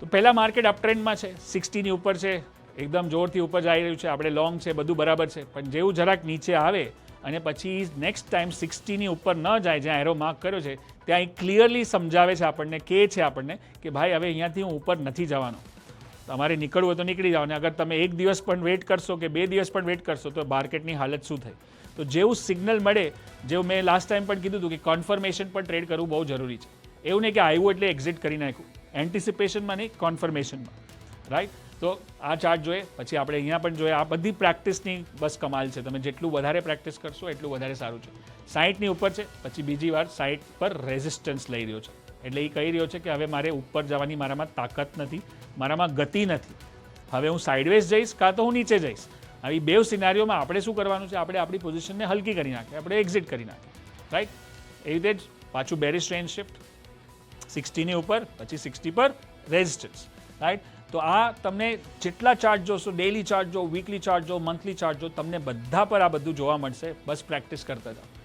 તો પહેલાં માર્કેટ અપટ્રેન્ડમાં છે સિક્સટીની ઉપર છે, એકદમ જોરથી ઉપર જઈ રહ્યું છે, આપણે લોંગ છે, બધું બરાબર છે, પણ જેવું જરાક નીચે આવે અને પછી નેક્સ્ટ ટાઈમ સિક્સટીની ઉપર ન જાય, જ્યાં એરો માર્ક કર્યો છે, ત્યાં એ ક્લિયરલી સમજાવે છે આપણને કે છે આપણને કે ભાઈ હવે અહીંયાથી હું ઉપર નથી જવાનો. તમારે નીકળવું હોય તો નીકળી જાઓ, અને અગર તમે એક દિવસ પણ વેઇટ કરશો કે બે દિવસ પણ વેઇટ કરશો, તો માર્કેટની હાલત શું થઈ? તો જેવું સિગ્નલ મળે, જેવું મેં લાસ્ટ ટાઈમ પણ કીધું હતું કે કન્ફર્મેશન પણ ટ્રેડ કરવું બહુ જરૂરી છે. એવું નહીં કે આવ્યું એટલે એક્ઝિટ કરી નાખ્યું. એન્ટિસિપેશનમાં નહીં કોન્ફર્મેશનમાં રાઈટ તો આ ચાર્ટ જોઈએ, પછી આપણે અહીંયા પણ જોઈએ, આ બધી પ્રેક્ટિસની બસ કમાલ છે. તમે જેટલું વધારે પ્રેક્ટિસ કરશો, એટલું વધારે સારું છે. સાઈટની ઉપર છે, પછી બીજી વાર સાઈઠ પર રેઝિસ્ટન્સ લઈ રહ્યો છે. એટલે એ કહી રહ્યો છે કે હવે મારે ઉપર જવાની મારામાં તાકાત નથી, મારામાં ગતિ નથી. હવે હું સાઇડવેઝ જઈશ કાં તો હું નીચે જઈશ. આવી બે સિનારીઓમાં આપણે શું કરવાનું છે? આપણે આપણી પોઝિશનને હલકી કરી નાખીએ, આપણે એક્ઝિટ કરી નાખીએ. રાઈટ એવી રીતે જ પાછું બેરિશ રેન્જ શિફ્ટ સિક્સટીની ઉપર, પછી સિક્સટી પર રેઝિસ્ટન્સ રાઈટ તો આ તમને જેટલા ચાર્જ જોશો ડેલી ચાર્જ જો વીકલી ચાર્જ જો મંથલી ચાર્જ જો, તમને બધા પર આ બધું જોવા મળશે. બસ પ્રેક્ટિસ કરતા જાઓ.